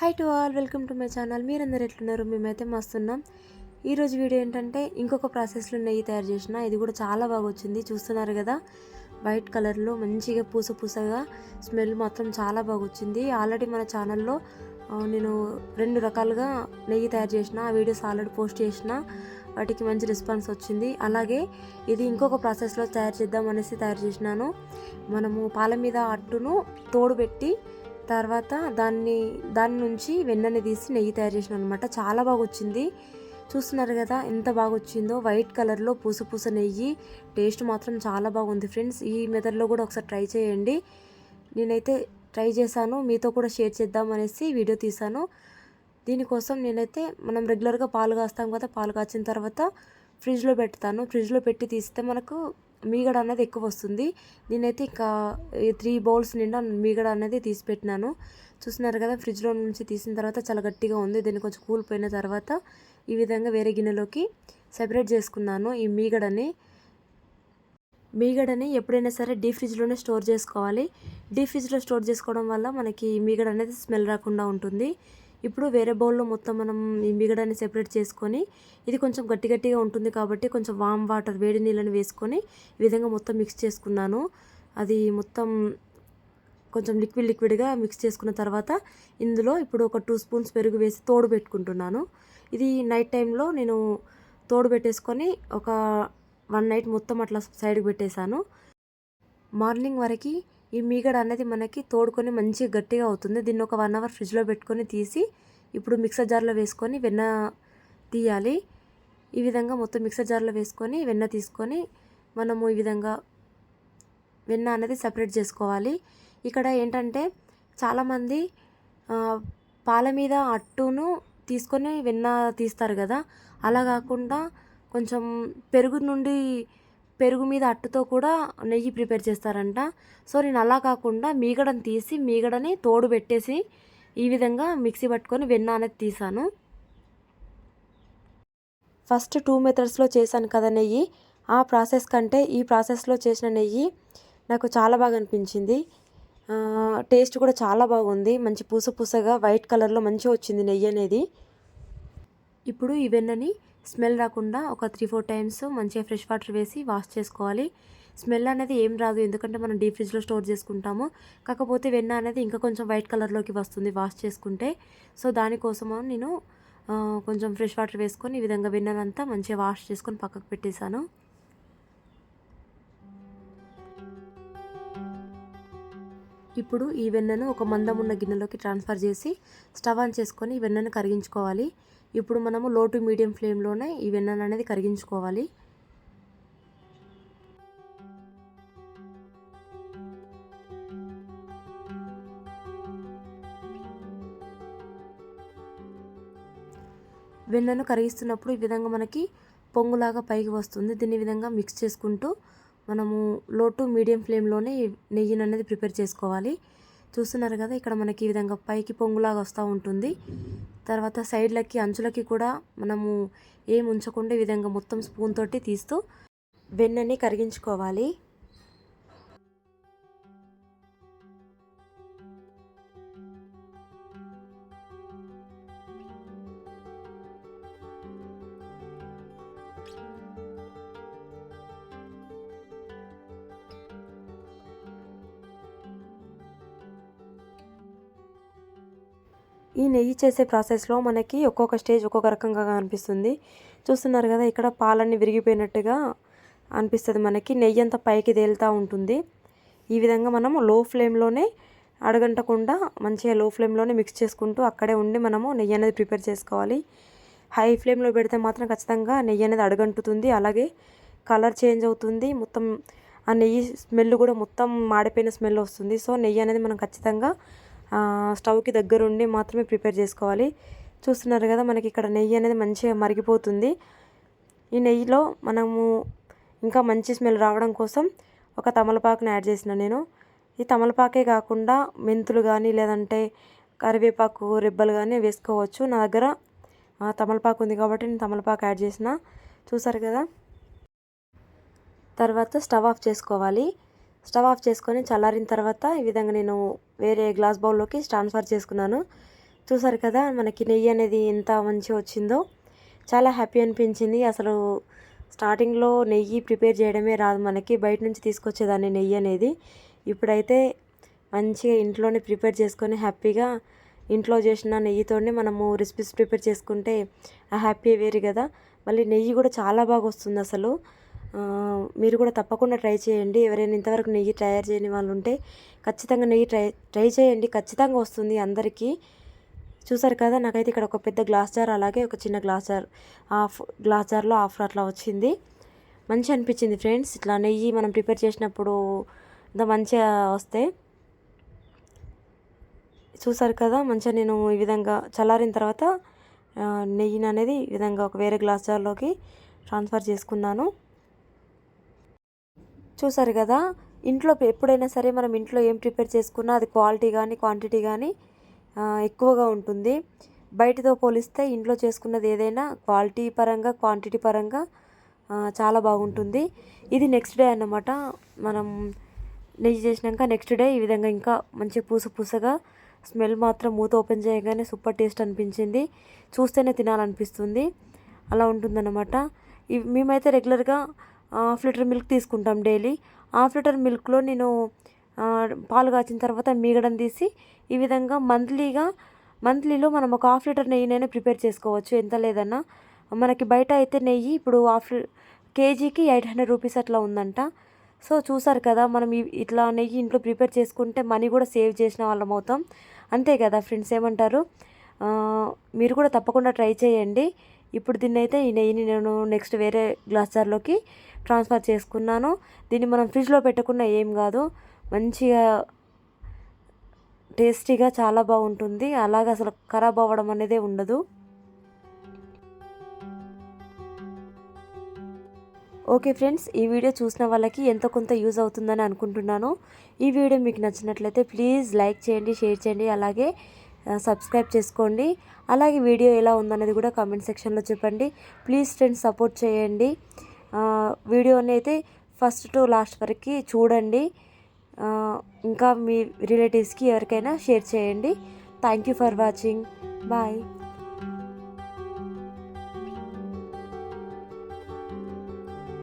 Hi to all welcome to my channel మీరందరు ఎట్లున్నారు? మేమైతే మస్తున్నాం. ఈరోజు వీడియో ఏంటంటే ఇంకొక ప్రాసెస్లో నెయ్యి తయారు చేసిన. ఇది కూడా చాలా బాగా వచ్చింది చూస్తున్నారు కదా? వైట్ కలర్లో మంచిగా పూస పూసగా స్మెల్ మాత్రం చాలా బాగా వచ్చింది ఆల్రెడీ మన ఛానల్లో నేను రెండు రకాలుగా నెయ్యి తయారు చేసిన ఆ వీడియోస్ ఆల్రెడీ పోస్ట్ చేసిన. వాటికి మంచి రెస్పాన్స్ వచ్చింది. అలాగే ఇది ఇంకొక ప్రాసెస్లో తయారు చేద్దాం అనేసి తయారు చేసినాను. మనము పాల మీద అట్టును తోడు పెట్టి తర్వాత దాన్ని దాని నుంచి వెన్నని తీసి నెయ్యి తయారు చేసిన అనమాట చాలా బాగా వచ్చింది చూస్తున్నారు కదా ఎంత బాగా వచ్చిందో వైట్ కలర్లో పూస పూస నెయ్యి. టేస్ట్ మాత్రం చాలా బాగుంది ఫ్రెండ్స్. ఈ మెథడ్లో కూడా ఒకసారి ట్రై చేయండి. నేనైతే ట్రై చేశాను. మీతో కూడా షేర్ చేద్దాం అనేసి వీడియో తీశాను. దీనికోసం నేనైతే మనం రెగ్యులర్గా పాలు కాస్తాం కదా పాలు కాచిన తర్వాత ఫ్రిడ్జ్లో పెడతాను. ఫ్రిడ్జ్లో పెట్టి తీస్తే మనకు మీగడ అనేది ఎక్కువ వస్తుంది నేనైతే ఇంకా త్రీ బౌల్స్ నిండా మీగడ అనేది తీసి పెట్టినాను చూస్తున్నారు కదా ఫ్రిడ్జ్లో నుంచి తీసిన తర్వాత చాలా గట్టిగా ఉంది. దీన్ని కొంచెం కూలిపోయిన తర్వాత ఈ విధంగా వేరే గిన్నెలోకి సెపరేట్ చేసుకున్నాను ఈ మీగడని. మీగడని ఎప్పుడైనా సరే డీ ఫ్రిడ్జ్లోనే స్టోర్ చేసుకోవాలి. డీ ఫ్రిడ్జ్లో స్టోర్ చేసుకోవడం వల్ల మనకి మీగడ అనేది స్మెల్ రాకుండా ఉంటుంది. ఇప్పుడు వేరే బౌల్లో మొత్తం మనం ఈ సెపరేట్ చేసుకొని ఇది కొంచెం గట్టి గట్టిగా ఉంటుంది కాబట్టి కొంచెం వామ్ వాటర్ వేడి నీళ్ళని వేసుకొని ఈ విధంగా మొత్తం మిక్స్ చేసుకున్నాను. అది మొత్తం కొంచెం లిక్విడ్ లిక్విడ్గా మిక్స్ చేసుకున్న తర్వాత ఇందులో ఇప్పుడు ఒక టూ స్పూన్స్ పెరుగు వేసి తోడు పెట్టుకుంటున్నాను. ఇది నైట్ టైంలో నేను తోడు పెట్టేసుకొని ఒక వన్ నైట్ మొత్తం అట్లా సైడ్కి పెట్టేశాను. మార్నింగ్ వరకు ఈ మీగడ అనేది మనకి తోడుకొని మంచిగా గట్టిగా అవుతుంది. దీన్ని ఒక వన్ అవర్ ఫ్రిడ్జ్లో పెట్టుకొని తీసి ఇప్పుడు మిక్సర్ జార్లో వేసుకొని వెన్న తీయాలి. ఈ విధంగా మొత్తం మిక్సర్ జార్లో వేసుకొని వెన్న తీసుకొని మనము ఈ విధంగా వెన్న అనేది సపరేట్ చేసుకోవాలి. ఇక్కడ ఏంటంటే చాలామంది పాల మీద అట్టును తీసుకొని వెన్న తీస్తారు కదా. అలా కాకుండా కొంచెం పెరుగు నుండి పెరుగు మీద అట్టుతో కూడా నెయ్యి ప్రిపేర్ చేస్తారంట. సో నేను అలా కాకుండా మీగడని తీసి మీగడని తోడు పెట్టేసి ఈ విధంగా మిక్సీ పట్టుకొని వెన్న అనేది తీసాను. ఫస్ట్ టూ మెథడ్స్లో చేశాను కదా నెయ్యి. ఆ ప్రాసెస్ కంటే ఈ ప్రాసెస్లో చేసిన నెయ్యి నాకు చాలా బాగా అనిపించింది. టేస్ట్ కూడా చాలా బాగుంది. మంచి పూస పూసగా వైట్ కలర్లో మంచిగా వచ్చింది నెయ్యి అనేది. ఇప్పుడు ఈ వెన్నని స్మెల్ రాకుండా ఒక త్రీ ఫోర్ టైమ్స్ మంచిగా ఫ్రెష్ వాటర్ వేసి వాష్ చేసుకోవాలి. స్మెల్ అనేది ఏం రాదు ఎందుకంటే మనం డీప్ ఫ్రిడ్జ్లో స్టోర్ చేసుకుంటాము. కాకపోతే వెన్న అనేది ఇంకా కొంచెం వైట్ కలర్లోకి వస్తుంది వాష్ చేసుకుంటే. సో దానికోసము నేను కొంచెం ఫ్రెష్ వాటర్ వేసుకొని ఈ విధంగా వెన్ననంతా మంచిగా వాష్ చేసుకొని పక్కకు పెట్టేశాను. ఇప్పుడు ఈ వెన్నను ఒక మందం ఉన్న గిన్నెలోకి ట్రాన్స్ఫర్ చేసి స్టవ్ ఆన్ చేసుకొని ఈ వెన్నను కరిగించుకోవాలి. ఇప్పుడు మనము లో టు మీడియం ఫ్లేమ్లోనే ఈ వెన్నను అనేది కరిగించుకోవాలి. వెన్నను కరిగిస్తున్నప్పుడు ఈ విధంగా మనకి పొంగులాగా పైకి వస్తుంది. దీన్ని విధంగా మిక్స్ చేసుకుంటూ మనము లో టు మీడియం ఫ్లేమ్లోనే నెయ్యిని అనేది ప్రిపేర్ చేసుకోవాలి. చూస్తున్నారు కదా ఇక్కడ మనకి ఈ విధంగా పైకి పొంగులాగా వస్తూ ఉంటుంది. తర్వాత సైడ్లకి అంచులకి కూడా మనము ఏం ఉంచకుండా ఈ విధంగా మొత్తం స్పూన్ తోటి తీస్తూ వెన్నని కరిగించుకోవాలి. ఈ నెయ్యి చేసే ప్రాసెస్లో మనకి ఒక్కొక్క స్టేజ్ ఒక్కొక్క రకంగా అనిపిస్తుంది. చూస్తున్నారు కదా ఇక్కడ పాలన్నీ విరిగిపోయినట్టుగా అనిపిస్తుంది మనకి. నెయ్యి అంతా పైకి తేలుతూ ఉంటుంది. ఈ విధంగా మనము లో ఫ్లేమ్లోనే అడగంటకుండా మంచిగా లో ఫ్లేమ్లోనే మిక్స్ చేసుకుంటూ అక్కడే ఉండి మనము నెయ్యి అనేది ప్రిపేర్ చేసుకోవాలి. హై ఫ్లేమ్లో పెడితే మాత్రం ఖచ్చితంగా నెయ్యి అనేది అడగంటుతుంది. అలాగే కలర్ చేంజ్ అవుతుంది. మొత్తం ఆ నెయ్యి స్మెల్ కూడా మొత్తం మాడిపోయిన స్మెల్ వస్తుంది. సో నెయ్యి అనేది మనం ఖచ్చితంగా స్టవ్కి దగ్గరుండి మాత్రమే ప్రిపేర్ చేసుకోవాలి. చూస్తున్నారు కదా మనకి ఇక్కడ నెయ్యి అనేది మంచిగా మరిగిపోతుంది. ఈ నెయ్యిలో మనము ఇంకా మంచి స్మెల్ రావడం కోసం ఒక తమలపాకుని యాడ్ చేసిన నేను. ఈ తమలపాకే కాకుండా మెంతులు కానీ లేదంటే కరివేపాకు రెబ్బలు కానీ వేసుకోవచ్చు. నా దగ్గర తమలపాకు ఉంది కాబట్టి నేను తమలపాకు యాడ్ చేసిన. చూసారు కదా? తర్వాత స్టవ్ ఆఫ్ చేసుకోవాలి. స్టవ్ ఆఫ్ చేసుకొని చల్లారిన తర్వాత ఈ విధంగా నేను వేరే గ్లాస్ బౌల్లోకి ట్రాన్స్ఫర్ చేసుకున్నాను. చూసారు కదా మనకి నెయ్యి అనేది ఎంత మంచిగా వచ్చిందో. చాలా హ్యాపీ అనిపించింది. అసలు స్టార్టింగ్లో నెయ్యి ప్రిపేర్ చేయడమే రాదు మనకి బయట నుంచి తీసుకొచ్చేదాన్ని నెయ్యి అనేది. ఇప్పుడైతే మంచిగా ఇంట్లోనే ప్రిపేర్ చేసుకొని హ్యాపీగా ఇంట్లో చేసిన నెయ్యితోనే మనము రెసిపీస్ ప్రిపేర్ చేసుకుంటే ఆ హ్యాపీ వేరు కదా. మళ్ళీ నెయ్యి కూడా చాలా బాగా వస్తుంది అసలు. మీరు కూడా తప్పకుండా ట్రై చేయండి. ఎవరైనా ఇంతవరకు నెయ్యి తయారు చేయని వాళ్ళు ఉంటే ఖచ్చితంగా నెయ్యి ట్రై ట్రై చేయండి. ఖచ్చితంగా వస్తుంది అందరికీ. చూసారు కదా నాకైతే ఇక్కడ ఒక పెద్ద గ్లాస్ జార్ అలాగే ఒక చిన్న గ్లాస్ జార్ హాఫ్ గ్లాస్ జార్లో హాఫ్ అట్లా వచ్చింది. మంచి అనిపించింది ఫ్రెండ్స్. ఇట్లా నెయ్యి మనం ప్రిపేర్ చేసినప్పుడు ఇంత మంచిగా వస్తే. చూసారు కదా మంచిగా నేను ఈ విధంగా చల్లారిన తర్వాత నెయ్యిని అనేది ఈ విధంగా ఒక వేరే గ్లాస్ జార్లోకి ట్రాన్స్ఫర్ చేసుకున్నాను. చూసారు కదా ఇంట్లో ఎప్పుడైనా సరే మనం ఇంట్లో ఏం ప్రిపేర్ చేసుకున్నా అది క్వాలిటీ కానీ క్వాంటిటీ కానీ ఎక్కువగా ఉంటుంది. బయటతో పోలిస్తే ఇంట్లో చేసుకున్నది ఏదైనా క్వాలిటీ పరంగా క్వాంటిటీ పరంగా చాలా బాగుంటుంది. ఇది నెక్స్ట్ డే అన్నమాట. మనం నెయ్యి చేసినాక నెక్స్ట్ డే ఈ విధంగా ఇంకా మంచి పూస పూసగా స్మెల్ మాత్రం మూత ఓపెన్ చేయగానే సూపర్ టేస్ట్ అనిపించింది. చూస్తేనే తినాలనిపిస్తుంది. అలా ఉంటుందన్నమాట. ఇవి మేమైతే రెగ్యులర్గా హాఫ్ లీటర్ మిల్క్ తీసుకుంటాం డైలీ. హాఫ్ లీటర్ మిల్క్లో నేను పాలు కాచిన తర్వాత మీగడం తీసి ఈ విధంగా మంత్లీగా మంత్లీలో మనం ఒక హాఫ్ లీటర్ నెయ్యినైనా ప్రిపేర్ చేసుకోవచ్చు. ఎంత లేదన్నా. మనకి బయట అయితే నెయ్యి ఇప్పుడు హాఫ్ కేజీకి ఎయిట్ హండ్రెడ్ రూపీస్ అట్లా ఉందంట. సో చూసారు కదా మనం ఇట్లా నెయ్యి ఇంట్లో ప్రిపేర్ చేసుకుంటే మనీ కూడా సేవ్ చేసిన వాళ్ళం అవుతాం. అంతే కదా ఫ్రెండ్స్ ఏమంటారు? మీరు కూడా తప్పకుండా ట్రై చేయండి. ఇప్పుడు దీన్ని అయితే ఈ నెయ్యిని నేను నెక్స్ట్ వేరే గ్లాస్ జార్లోకి ట్రాన్స్ఫర్ చేసుకున్నాను. దీన్ని మనం ఫ్రిడ్జ్లో పెట్టకుండా ఏం కాదు. మంచిగా టేస్టీగా చాలా బాగుంటుంది. అలాగే అసలు ఖరాబ్ అవ్వడం అనేదే ఉండదు. ఓకే ఫ్రెండ్స్ ఈ వీడియో చూసిన వాళ్ళకి ఎంతో కొంత యూజ్ అవుతుందని అనుకుంటున్నాను. ఈ వీడియో మీకు నచ్చినట్లయితే ప్లీజ్ లైక్ చేయండి షేర్ చేయండి అలాగే సబ్స్క్రైబ్ చేసుకోండి. అలాగే వీడియో ఎలా ఉందనేది కూడా కామెంట్ సెక్షన్లో చెప్పండి. ప్లీజ్ ఫ్రెండ్స్ సపోర్ట్ చేయండి. వీడియోని అయితే ఫస్ట్ టు లాస్ట్ వరకు చూడండి. ఇంకా మీ రిలేటివ్స్కి ఎవరికైనా షేర్ చేయండి. Thank you for watching bye